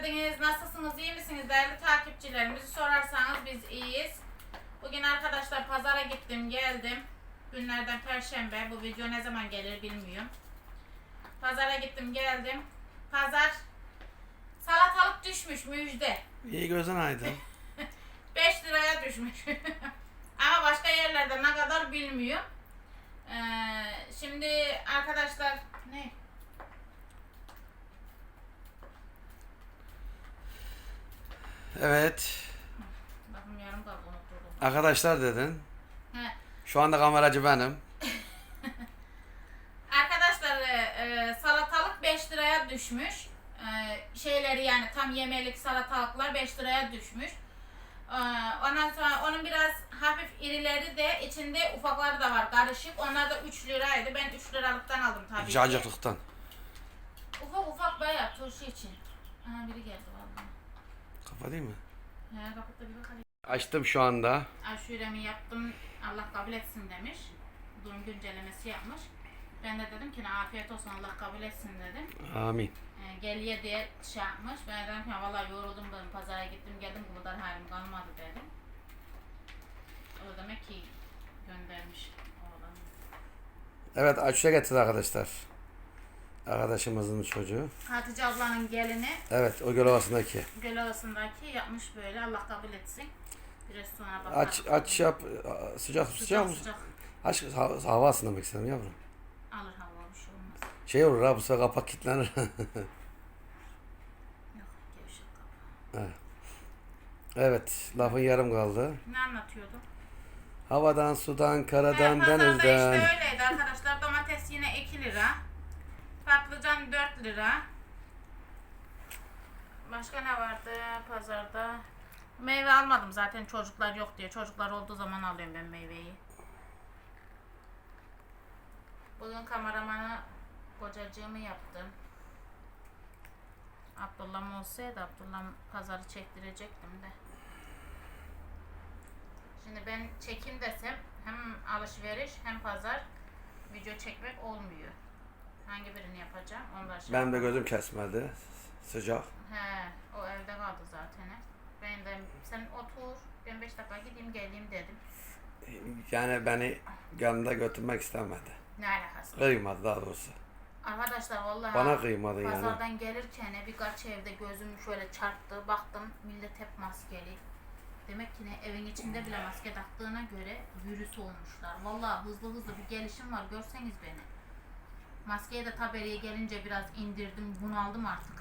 geldiniz. Nasılsınız? iyi misiniz? Değerli takipçilerimizi sorarsanız biz iyiyiz. Bugün arkadaşlar pazara gittim geldim. Günlerden perşembe. Bu video ne zaman gelir bilmiyorum. Pazara gittim geldim. Pazar salatalık düşmüş müjde. İyi gözün aydın. 5 liraya düşmüş. Ama başka yerlerde ne kadar bilmiyorum. Ee, şimdi arkadaşlar ne? Evet. Bakın yarım kaldı unutturdum. Arkadaşlar dedin. He. Şu anda kameracı benim. Arkadaşlar e, e, salatalık 5 liraya düşmüş. E, şeyleri yani tam yemelik salatalıklar 5 liraya düşmüş. E, ondan sonra onun biraz hafif irileri de içinde ufakları da var karışık. Onlar da 3 liraydı. Ben 3 liralıktan aldım tabii ki. Cacıklıktan. Ufak ufak bayağı turşu için. Aha biri geldi değil mi? He kapıda bir bakalım. Açtım şu anda. Aşuremi yaptım. Allah kabul etsin demiş. Durum güncellemesi yapmış. Ben de dedim ki "Ne afiyet olsun Allah kabul etsin dedim. Amin. E, geliye diye şey yapmış. Ben dedim ki valla yoruldum dedim. Pazara gittim geldim bu kadar halim kalmadı dedim. O da demek ki göndermiş oğlan. Evet Açuş'a getirdi arkadaşlar. Arkadaşımızın çocuğu. Hatice ablanın gelini Evet o göl ovasındaki. Gölovası'ndaki yapmış böyle Allah kabul etsin. Biraz sonra bakalım. Aç aç yap. Sıcak sıcak Sıcak mı? sıcak. Aç hava, hava ısınmak istedim yavrum. Alır hava bir şey olmaz. Şey olur ha bu sefer kapak kilitlenir. Yok gevşek kapı. evet lafın yarım kaldı. Ne anlatıyordu? Havadan, sudan, karadan, He, pazarda işte denizden. öyleydi arkadaşlar. Domates yine 2 lira. Patlıcan 4 lira. Başka ne vardı pazarda? Meyve almadım zaten çocuklar yok diye. Çocuklar olduğu zaman alıyorum ben meyveyi. Bugün kameramanı kocacığımı yaptım. Abdullah olsaydı Abdullah pazarı çektirecektim de. Şimdi ben çekim desem hem alışveriş hem pazar video çekmek olmuyor. Hangi birini yapacağım? Onlar şey Benim de gözüm kesmedi. Sıcak. He, o evde kaldı zaten. Ben de sen otur, ben 5 dakika gideyim geleyim dedim. Yani beni yanında götürmek istemedi. Ne alakası? var? Kıymadı daha doğrusu. Arkadaşlar vallahi Bana kıymadı yani. pazardan gelirken birkaç evde gözüm şöyle çarptı. Baktım millet hep maskeli. Demek ki ne evin içinde bile maske taktığına göre virüs olmuşlar. Vallahi hızlı hızlı bir gelişim var görseniz beni. Maskeye de taberiye gelince biraz indirdim bunaldım artık.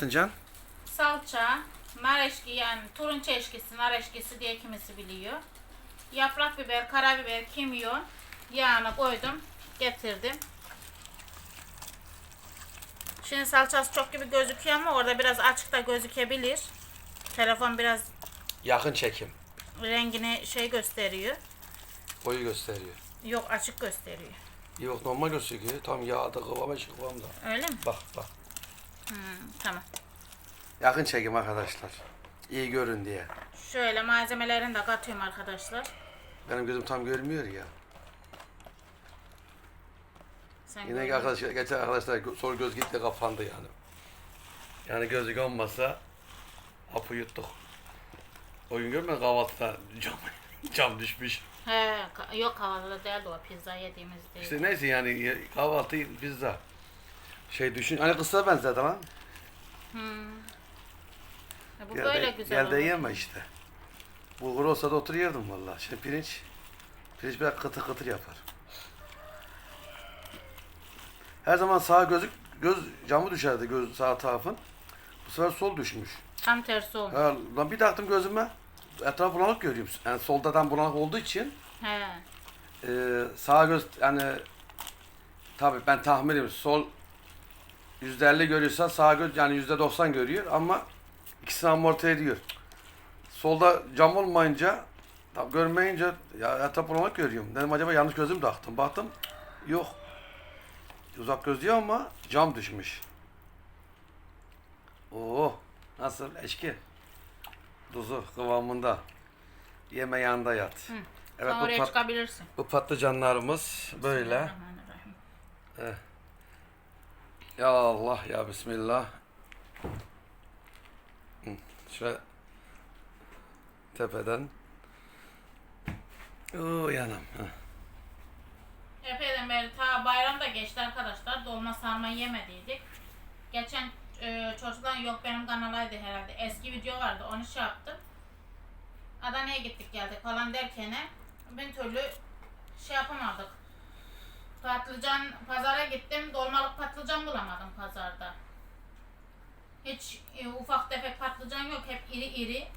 Kattın Can? Salça, nar eşki yani turunç eşkisi, nar eşkisi diye kimisi biliyor. Yaprak biber, karabiber, kimyon yağını koydum, getirdim. Şimdi salçası çok gibi gözüküyor ama orada biraz açıkta gözükebilir. Telefon biraz Yakın çekim. rengini şey gösteriyor. Boyu gösteriyor. Yok açık gösteriyor. Yok normal gözüküyor. Tam yağda kıvama şu kıvamda. Öyle mi? Bak bak. Hmm, tamam. Yakın çekim arkadaşlar. İyi görün diye. Şöyle malzemelerini de katıyorum arkadaşlar. Benim gözüm tam görmüyor ya. Sen Yine gör. arkadaşlar, geçen arkadaşlar sol göz gitti kapandı yani. Yani gözlük olmasa hapı yuttuk. O gün görmedin kahvaltıda cam, cam düşmüş. He, yok kahvaltıda değildi o pizza yediğimiz değil. İşte neyse yani kahvaltı pizza. Şey düşün, hani kısa benzedi lan. Ya bu Gel böyle de, güzel gel de olur. yeme işte. Bulgur olsa da otur yerdim valla. Şimdi pirinç, pirinç biraz kıtır kıtır yapar. Her zaman sağ gözük, göz camı düşerdi göz sağ tarafın. Bu sefer sol düşmüş. Tam tersi olmuş. Ha, lan bir taktım gözüme. Etraf bulanık görüyorum. Yani soldadan bulanık olduğu için He. e, sağ göz yani tabii ben tahminim sol yüzde elli görüyorsa sağ göz yani yüzde doksan görüyor ama ikisini amorti ediyor. Solda cam olmayınca tabii görmeyince ya etraf bulanık görüyorum. Dedim acaba yanlış gözüm taktım. Baktım yok. Uzak göz diyor ama cam düşmüş. Oo nasıl eşki? Tuzu kıvamında. Yeme yanında yat. Evet Sen bu, pat- çıkabilirsin. bu patlıcanlarımız böyle. Bismillahirrahmanirrahim. Ya Allah ya Bismillah. Şöyle tepeden. Oo yanım. Epeyden beri ta bayram da geçti arkadaşlar. Dolma sarma yemediydik. Geçen e, çocuklar yok benim kanalaydı herhalde. Eski video vardı onu şey yaptım. Adana'ya gittik geldik falan derken bir türlü şey yapamadık. Patlıcan pazara gittim. Dolmalık patlıcan bulamadım pazarda. Hiç e, ufak tefek patlıcan yok. Hep iri iri.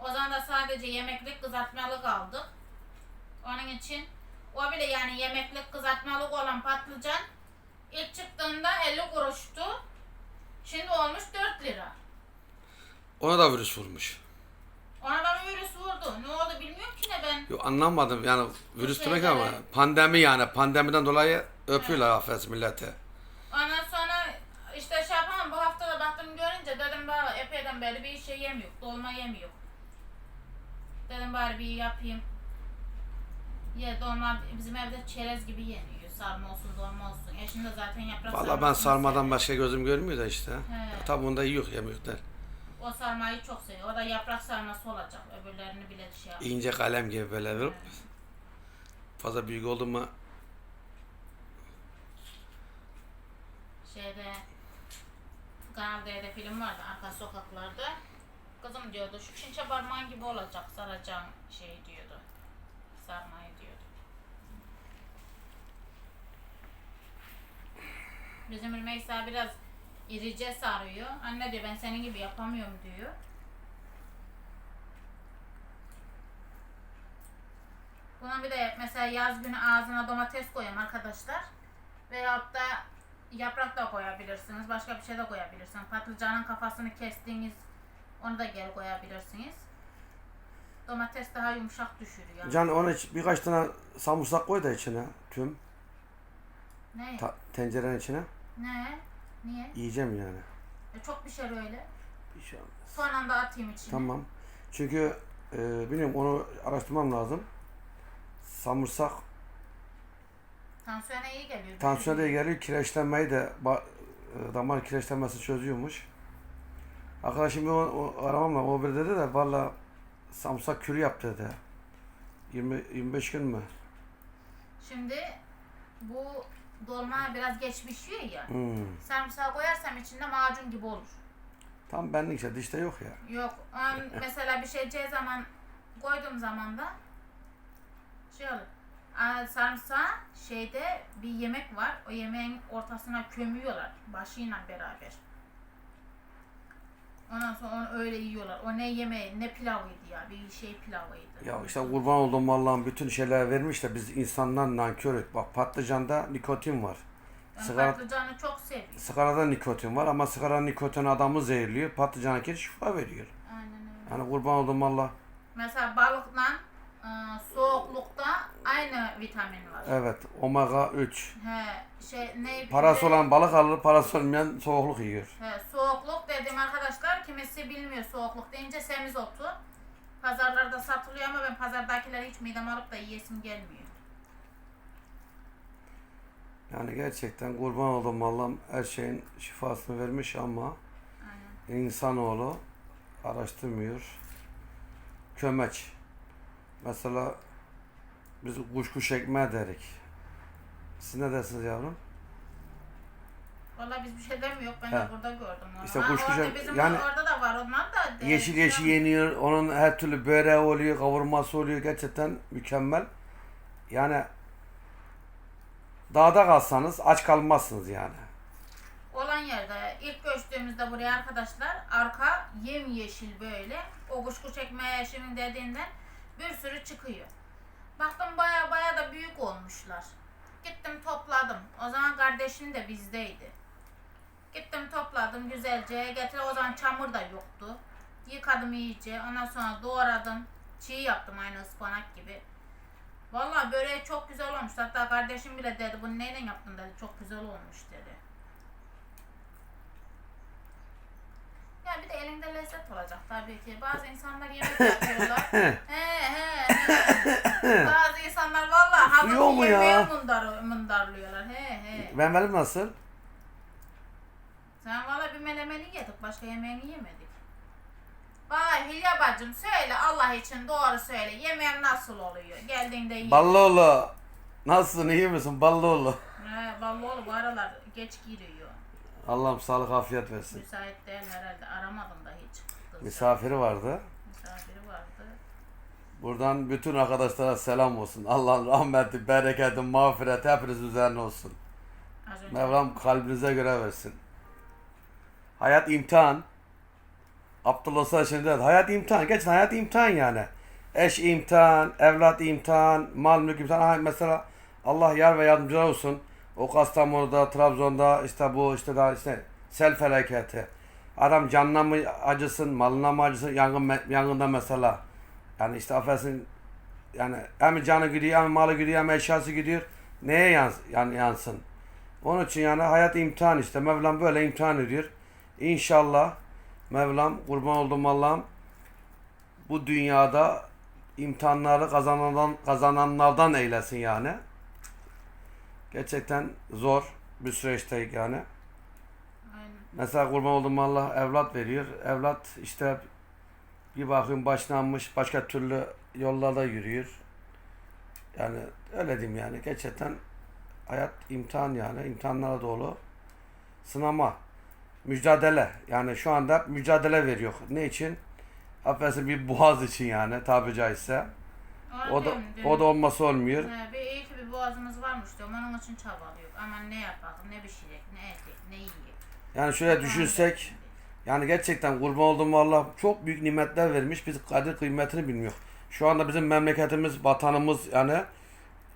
O zaman da sadece yemeklik kızartmalık aldık. Onun için o bile yani yemeklik kızartmalık olan patlıcan ilk çıktığında 50 kuruştu. Şimdi olmuş 4 lira. Ona da virüs vurmuş. Ona bir virüs vurdu. Ne oldu bilmiyorum ki ne ben. Yo, anlamadım yani virüs şey demek ama pandemi yani pandemiden dolayı öpüyorlar affet milleti. Ondan sonra işte şey yapamam bu hafta da baktım görünce dedim bari epeyden beri bir şey yemiyor. Dolma yemiyor. Dedim bari bir yapayım. Ya dolma bizim evde çerez gibi yeniyor. Sarma olsun dolma olsun. Eşim de zaten yaprak Valla ben sarmadan başka gözüm görmüyor da işte. He. Tabi onda yok yemiyor der. O sarmayı çok seviyor. O da yaprak sarması olacak. Öbürlerini bile şey yap. İnce kalem gibi böyle vurup fazla büyük oldu mu Şeyde Kanal D'de film vardı arka sokaklarda. Kızım diyordu şu çinçe parmağın gibi olacak saracağın şey diyordu. Sarmayı diyordu. Bizim Rümeysa biraz irice sarıyor. Anne diyor ben senin gibi yapamıyorum diyor. Buna bir de mesela yaz günü ağzına domates koyayım arkadaşlar. Veyahut da yaprak da koyabilirsiniz. Başka bir şey de koyabilirsiniz. Patlıcanın kafasını kestiğiniz onu da geri koyabilirsiniz. Domates daha yumuşak düşürüyor. Can onu iç- birkaç tane samursak koy da içine tüm ne? ta- tencerenin içine ne? Niye? yiyeceğim yani. E, çok pişer öyle. Bir şey olmaz. Son anda atayım içine. Tamam. Çünkü e, bilmiyorum onu araştırmam lazım. Samursak Tansiyona iyi geliyor. tansiyona da iyi geliyor. Kireçlenmeyi de ba- e, damar kireçlenmesi çözüyormuş. Arkadaşım bir o, o aramamla o bir dedi de valla samursak kürü yap dedi. 20 25 gün mü? Şimdi bu dolma biraz geç pişiyor ya. Hmm. Sarımsağı koyarsam içinde macun gibi olur. Tam benlik işte dişte yok ya. Yok. an- mesela bir şey zaman koyduğum zaman da şey olur. Aa, Sarımsağı şeyde bir yemek var. O yemeğin ortasına kömüyorlar. Başıyla beraber. Ondan sonra onu öyle yiyorlar. O ne yemeği, ne pilavıydı ya. Bir şey pilavıydı. Ya işte kurban olduğum Allah'ın bütün şeyler vermiş de biz insanlar nankörüz. Bak patlıcanda nikotin var. Ben Sigara, patlıcanı çok seviyorum. sigarada nikotin var ama sigara nikotin adamı zehirliyor. Patlıcana kere şifa veriyor. Aynen öyle. Yani kurban olduğum Allah. Mesela balıkla e, soğuklukta aynı vitamin var. Evet omega 3. He, şey ne Parası olan balık alır, parası olmayan soğukluk yiyor. He, soğukluk dedim arkadaşlar kimisi bilmiyor soğukluk deyince semizotu. Pazarlarda satılıyor ama ben pazardakileri hiç midem alıp da yiyesim gelmiyor. Yani gerçekten kurban olduğum Allah'ım her şeyin şifasını vermiş ama Aynen. insanoğlu araştırmıyor. Kömeç. Mesela biz kuş kuş ekmeği derik. Siz ne dersiniz yavrum? Valla biz bir şey demiyor. Ben He. de burada gördüm onu. İşte Ha, kuş orada bizim yani- orada da var onlar da. de- Yeşil yeşil yeniyor. Onun her türlü böreği oluyor, kavurması oluyor. Gerçekten mükemmel. Yani dağda kalsanız aç kalmazsınız yani. olan yerde ilk göçtüğümüzde buraya arkadaşlar arka yem yeşil böyle o kuşku çekmeye şimdi dediğinden bir sürü çıkıyor. Baktım baya baya da büyük olmuşlar. Gittim topladım. O zaman kardeşim de bizdeydi. Gittim topladım güzelce. Getir o zaman çamur da yoktu. Yıkadım iyice. Ondan sonra doğradım. Çiğ yaptım aynı ıspanak gibi. Vallahi böreği çok güzel olmuş. Hatta kardeşim bile dedi bunu neyle yaptın dedi. Çok güzel olmuş dedi. Ya bir de elinde lezzet olacak tabii ki. Bazı insanlar yemek yapıyorlar. he he he. Bazı insanlar Suyu hamur mu ya? yemeği mundar, mundarlıyorlar. He he. Ben benim nasıl? Sen valla bir melemeni yedik. Başka yemeğini yemedik. Vay Hülya bacım söyle Allah için doğru söyle. Yemeğim nasıl oluyor? Geldiğinde ye. Ballıoğlu. Nasılsın iyi misin Ballıoğlu? He, vallahi bu aralar geç giriyor. Allah'ım sağlık afiyet versin. Müsait değil herhalde. Aramadım da hiç. Kız Misafiri vardı. Misafiri vardı. Buradan bütün arkadaşlara selam olsun. Allah'ın rahmeti, bereketi, mağfireti hepiniz üzerine olsun. Mevlam kalbinize göre versin. Hayat imtihan. Abdullah Usta şimdi dedi. Hayat imtihan. Gerçekten hayat imtihan yani. Eş imtihan, evlat imtihan, mal mülk imtihan. Ha, mesela Allah yar ve yardımcılar olsun. O Kastamonu'da, Trabzon'da işte bu işte daha işte sel felaketi. Adam canına mı acısın, malına mı acısın, yangın, yangında mesela. Yani işte affedersin yani hem canı gidiyor hem malı gidiyor hem eşyası gidiyor. Neye yans yani yansın? Onun için yani hayat imtihan işte. Mevlam böyle imtihan ediyor. İnşallah Mevlam kurban olduğum Allah'ım bu dünyada imtihanları kazananlardan, kazananlardan eylesin yani. Gerçekten zor bir süreçteyiz yani. Aynen. Mesela kurban olduğum Allah evlat veriyor. Evlat işte bir bakıyorum başlanmış başka türlü yollarda yürüyor. Yani öyle diyeyim yani. Gerçekten hayat imtihan yani. imtihanlara dolu. Sınama. Mücadele. Yani şu anda hep mücadele veriyor. Ne için? Affedersin bir boğaz için yani tabi caizse. O da, o da olması olmuyor. He, bir iyi ki bir boğazımız varmış diyorum. Onun için çabalıyor. Ama ne yapalım, ne pişirecek, ne edecek, ne yiyecek. Yani şöyle düşünsek Yani gerçekten kurban olduğum Allah çok büyük nimetler vermiş. Biz kadir kıymetini bilmiyor. Şu anda bizim memleketimiz, vatanımız yani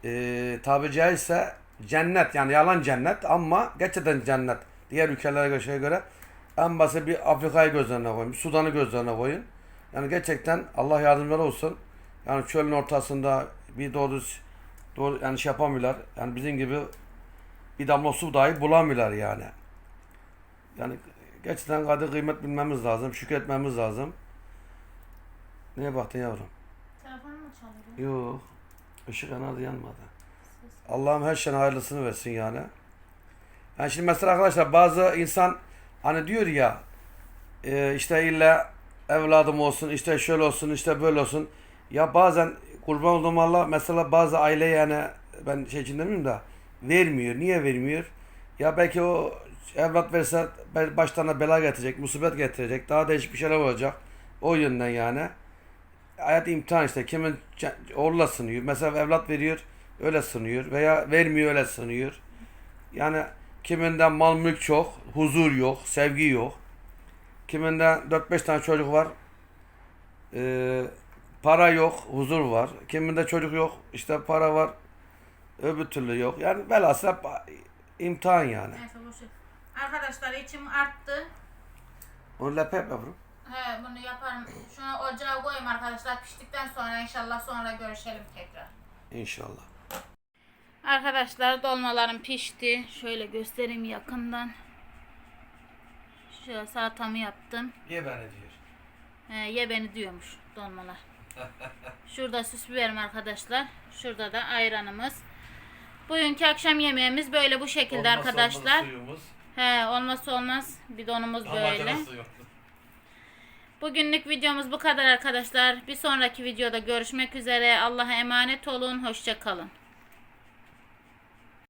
e, tabi caizse cennet yani yalan cennet ama gerçekten cennet. Diğer ülkelere göre göre en basit bir Afrika'yı gözlerine koyun, bir Sudan'ı gözlerine koyun. Yani gerçekten Allah yardımcıları olsun. Yani çölün ortasında bir doğru, doğru yani şey yapamıyorlar. Yani bizim gibi bir damla su dahi bulamıyorlar yani. Yani gerçekten kadir kıymet bilmemiz lazım, şükretmemiz lazım. Neye baktın yavrum? Telefon mu çalıyor? Yok. Işık yanardı yanmadı. Allah'ım her şeyin hayırlısını versin yani. Yani şimdi mesela arkadaşlar bazı insan hani diyor ya e, işte illa evladım olsun işte şöyle olsun işte böyle olsun. Ya bazen kurban olduğum Allah mesela bazı aile yani ben şey için demiyorum da vermiyor. Niye vermiyor? Ya belki o evlat verse başlarına bela getirecek, musibet getirecek, daha değişik bir şeyler olacak. O yönden yani. Hayat imtihan işte. Kimin oğluyla sınıyor. Mesela evlat veriyor, öyle sınıyor. Veya vermiyor, öyle sınıyor. Yani kiminden mal mülk çok, huzur yok, sevgi yok. Kiminde 4-5 tane çocuk var. Ee, para yok, huzur var. Kiminde çocuk yok, işte para var. Öbür türlü yok. Yani velhasıl hep imtihan yani. Neyse boşver. Arkadaşlar içim arttı. Onu lep yap yavrum. He bunu yaparım. Şunu ocağa koyayım arkadaşlar. Piştikten sonra inşallah sonra görüşelim tekrar. İnşallah. Arkadaşlar dolmalarım pişti. Şöyle göstereyim yakından. Şöyle salatamı yaptım. Ye beni diyor. He, ye beni diyormuş dolmalar. Şurada süs biberim arkadaşlar. Şurada da ayranımız. Bugünkü akşam yemeğimiz böyle bu şekilde arkadaşlar. suyumuz. He olmazsa olmaz bidonumuz böyle. Bugünlük videomuz bu kadar arkadaşlar. Bir sonraki videoda görüşmek üzere. Allah'a emanet olun. Hoşça kalın.